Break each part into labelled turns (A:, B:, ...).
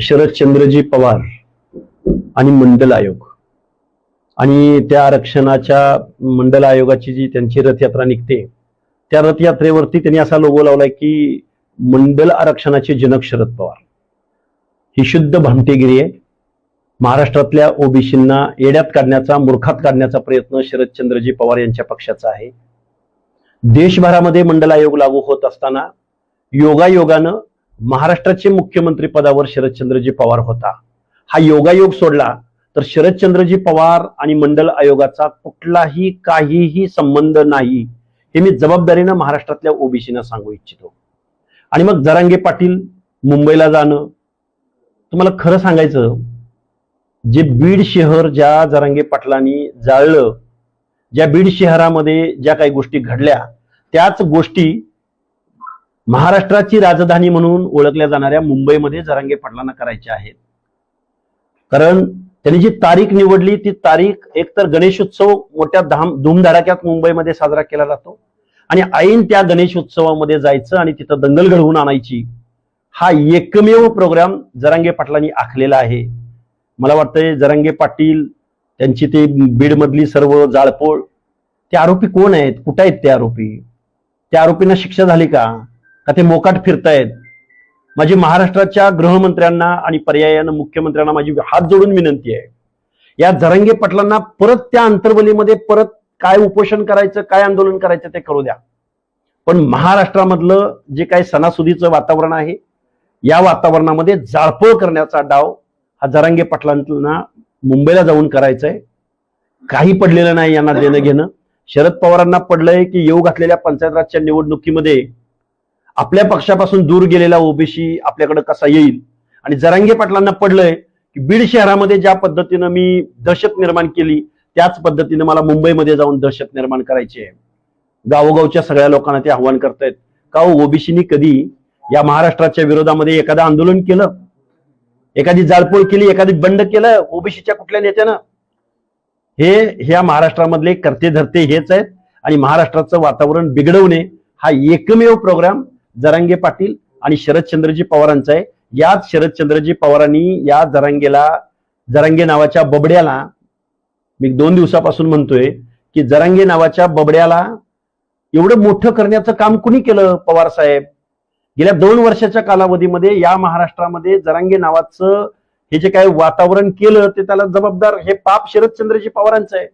A: शरदचंद्रजी पवार आणि मंडल आयोग. आणि त्या आरक्षणाच्या मंडल आयोगाची जी त्यांची रथयात्रा निघते त्या रथयात्रेवरती त्यांनी असा लोगो लावलाय की मंडल आरक्षणाचे जनक शरद पवार. ही शुद्ध भामटेगिरी आहे. महाराष्ट्रातल्या ओबीसींना येड्यात काढण्याचा मूर्खात काढण्याचा प्रयत्न शरदचंद्रजी पवार यांच्या पक्षाचा आहे. देशभरामध्ये मंडल आयोग लागू होत असताना योगायोगानं महाराष्ट्राचे मुख्यमंत्री पदावर शरदचंद्रजी पवार होता. हा योगायोग सोडला तर शरदचंद्रजी पवार आणि मंडल आयोगाचा कुठलाही काहीही संबंध नाही हे मी जबाबदारीनं महाराष्ट्रातल्या ओबीसीना सांगू इच्छितो. आणि मग जरांगे पाटील मुंबईला जाणं. तुम्हाला खरं सांगायचं जे बीड शहर ज्या जरांगे पाटलांनी जाळलं ज्या बीड शहरामध्ये ज्या काही गोष्टी घडल्या त्याच गोष्टी महाराष्ट्राची राजधानी म्हणून ओळखल्या जाणाऱ्या मुंबईमध्ये जरांगे पाटलांना करायच्या आहेत. कारण त्यांनी जी तारीख निवडली ती तारीख एकतर गणेशोत्सव मोठ्या धाम धूमधडाक्यात मुंबईमध्ये साजरा केला जातो आणि ऐन त्या गणेश उत्सवामध्ये जायचं आणि तिथं दंगल घडवून आणायची हा एकमेव प्रोग्राम जरांगे पाटलांनी आखलेला आहे. मला वाटतंय जरांगे पाटील त्यांची ते बीडमधली सर्व जाळपोळ ते आरोपी कोण आहेत? कुठं आहेत ते आरोपी? त्या आरोपींना शिक्षा झाली का? का ते मोकाट फिरतायत? माझी महाराष्ट्राच्या गृहमंत्र्यांना आणि पर्यायानं मुख्यमंत्र्यांना माझी हात जोडून विनंती आहे. या जरंगे पटलांना परत त्या अंतर्वलीमध्ये परत काय उपोषण करायचं काय आंदोलन करायचं ते करू द्या. पण महाराष्ट्रामधलं जे काही सणासुदीचं वातावरण आहे या वातावरणामध्ये जाळपोळ करण्याचा डाव हा जरांगे पाटलांना मुंबईला जाऊन करायचा आहे काही पडलेलं नाही यांना देणं घेणं. शरद पवारांना पडलंय की येऊ घातलेल्या पंचायत राजच्या निवडणुकीमध्ये आपल्या पक्षापासून दूर गेलेला ओबीसी आपल्याकडे कसा येईल? आणि जरांगे पाटलांना पडलंय की बीड शहरामध्ये ज्या पद्धतीनं मी दहशत निर्माण केली त्याच पद्धतीनं मला मुंबईमध्ये जाऊन दहशत निर्माण करायची आहे. गावोगावच्या सगळ्या लोकांना ते आव्हान करतायत. का हो, ओबीसीनी कधी या महाराष्ट्राच्या विरोधामध्ये एखादं आंदोलन केलं? एखादी जाळपोळ केली एखादी बंड केलं ओबीसीच्या कुठल्या नेत्यानं? हे ह्या महाराष्ट्रामधले करते धरते हेच आहेत आणि महाराष्ट्राचं वातावरण बिघडवणे हा एकमेव प्रोग्राम जरांगे पाटील आणि शरदचंद्रजी पवारांचा आहे. याच शरदचंद्रजी पवारांनी या जरांगेला जरांगे नावाच्या बबड्याला मी दोन दिवसापासून म्हणतोय की जरांगे नावाच्या बबड्याला एवढं मोठं करण्याचं काम कुणी केलं पवार साहेब? गेल्या दोन वर्षाच्या कालावधीमध्ये या महाराष्ट्रामध्ये जरांगे नावाचं हे जे काही वातावरण केलं ते त्याला जबाबदार हे पाप शरदचंद्रजी पवारांचं आहे.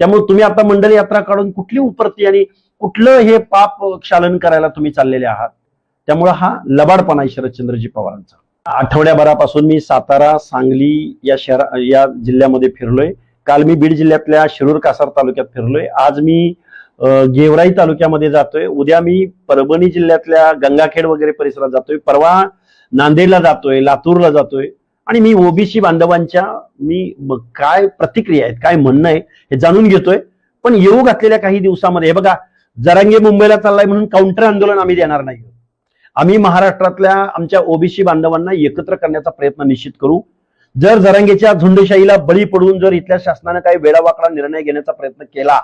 A: त्यामुळे तुम्ही आता मंडल यात्रा काढून कुठली उपरती आणि कुठलं हे पाप क्षालन करायला तुम्ही चाललेले आहात? त्यामुळं हा लबाडपणा आहे शरदचंद्रजी पवारांचा. आठवड्याभरापासून मी सातारा सांगली या शहरा या जिल्ह्यामध्ये फिरलोय. काल मी बीड जिल्ह्यातल्या शिरूर कासार तालुक्यात फिरलोय. आज मी गेवराई तालुक्यामध्ये जातोय. उद्या मी परभणी जिल्ह्यातल्या गंगाखेड वगैरे परिसरात जातोय. परवा नांदेडला जातोय लातूरला जातोय. आणि मी ओबीसी बांधवांच्या मी काय प्रतिक्रिया आहेत काय म्हणणं आहे हे जाणून घेतोय. पण येऊ घातलेल्या काही दिवसामध्ये हे बघा जरांगे मुंबईला चाललाय म्हणून काउंटर आंदोलन आम्ही देणार नाही. आम्ही महाराष्ट्रातल्या आमच्या ओबीसी बांधवांना एकत्र करण्याचा प्रयत्न निश्चित करू. जर जरांगेच्या झुंडशाहीला बळी पडून जर इथल्या शासनानं काही वेळावाकडा निर्णय घेण्याचा प्रयत्न केला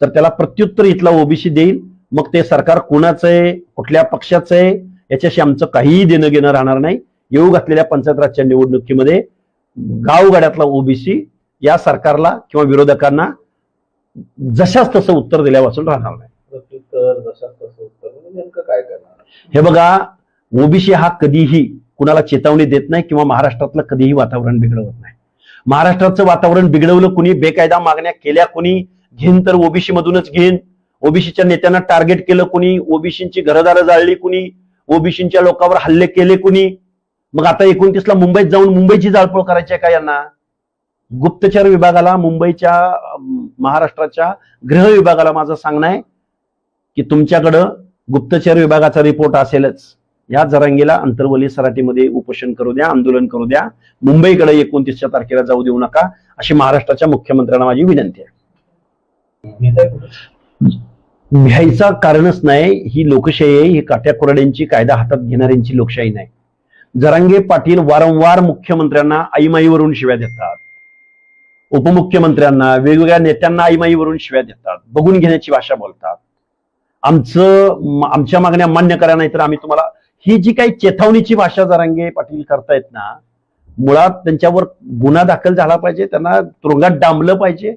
A: तर त्याला प्रत्युत्तर इथला ओबीसी देईल. मग ते सरकार कोणाचं आहे कुठल्या पक्षाचं आहे याच्याशी आमचं काहीही देणं घेणं राहणार नाही. येऊ घातलेल्या पंचायत राजच्या निवडणुकीमध्ये गावगाड्यातला ओबीसी या सरकारला किंवा विरोधकांना जशाच तसं उत्तर दिल्यापासून राहणार नाही.
B: प्रत्युत्तर जशाच तसं उत्तर म्हणजे नेमकं काय करणार?
A: हे बघा ओबीसी हा कधीही कुणाला चेतावणी देत नाही किंवा महाराष्ट्रातलं कधीही वातावरण बिघडवत नाही. महाराष्ट्राचं वातावरण बिघडवलं कुणी बेकायदा मागण्या केल्या कुणी घेईन तर ओबीसी मधूनच घेईन. ओबीसीच्या नेत्यांना टार्गेट केलं कुणी ओबीसीची घरदारं जाळली कुणी ओबीसीच्या लोकांवर हल्ले केले कुणी. मग आता एकोणतीसला मुंबईत जाऊन मुंबईची जाळपोळ करायची आहे का यांना? गुप्तचर विभागाला मुंबईच्या महाराष्ट्राच्या गृह विभागाला माझं सांगणं आहे की तुमच्याकडं गुप्तचर विभागाचा रिपोर्ट असेलच. या जरांगीला अंतर्वली सराटीमध्ये उपोषण करू द्या आंदोलन करू द्या. मुंबईकडे एकोणतीसच्या तारखेला जाऊ देऊ नका अशी महाराष्ट्राच्या मुख्यमंत्र्यांना माझी विनंती आहे. घ्यायचा कारणच नाही ही लोकशाही आहे ही काट्याकुरड्यांची कायदा हातात घेणाऱ्यांची लोकशाही नाही. जरांगे पाटील वारंवार मुख्यमंत्र्यांना आईमाईवरून शिव्या देतात. उपमुख्यमंत्र्यांना वेगवेगळ्या नेत्यांना आईमाईवरून शिव्या देतात बघून घेण्याची भाषा बोलतात. आमचं आमच्या मागण्या मान्य करा नाही तर आम्ही तुम्हाला ही जी काही चेतावणीची भाषा जरांगे पाटील करतायत ना मुळात त्यांच्यावर गुन्हा दाखल झाला पाहिजे त्यांना तुरुंगात डांबलं पाहिजे